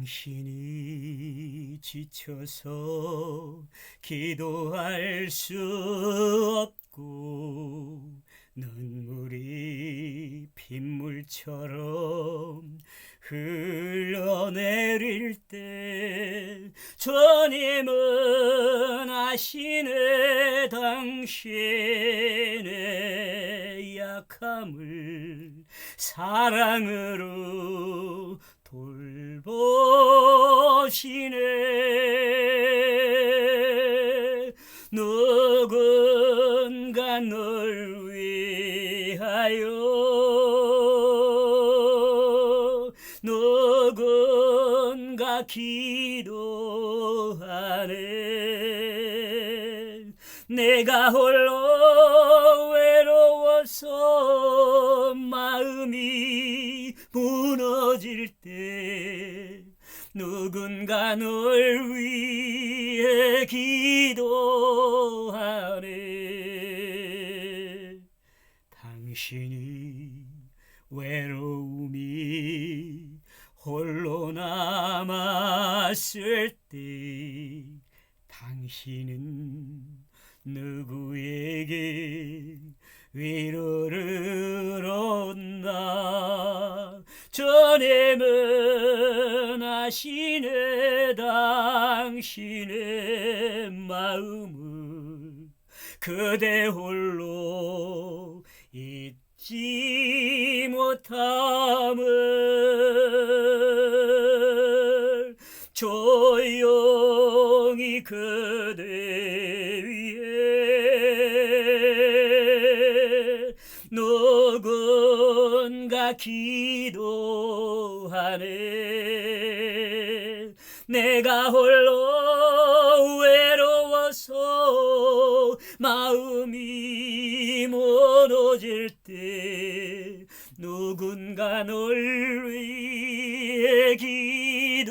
당신이 지쳐서 기도할 수 없고 눈물이 빗물처럼 흘러내릴 때 주님은 아시네 당신의 약함을 사랑으로 돌보시네. 누군가 널 위하여. 누군가 기도하네. 내가 홀로 외로워서 마음이 무너질 때 누군가 널 위해 기도하네. 당신이 외로움이 홀로 남았을 때 당신은 누구에게 위로를 얻나 아시네 당신의 마음을 그대 홀로 잊지 못함을 조용히 그대 위에 누군가 기도하네 내가 홀로 외로워서 마음이 무너질 때 누군가 널 위해 기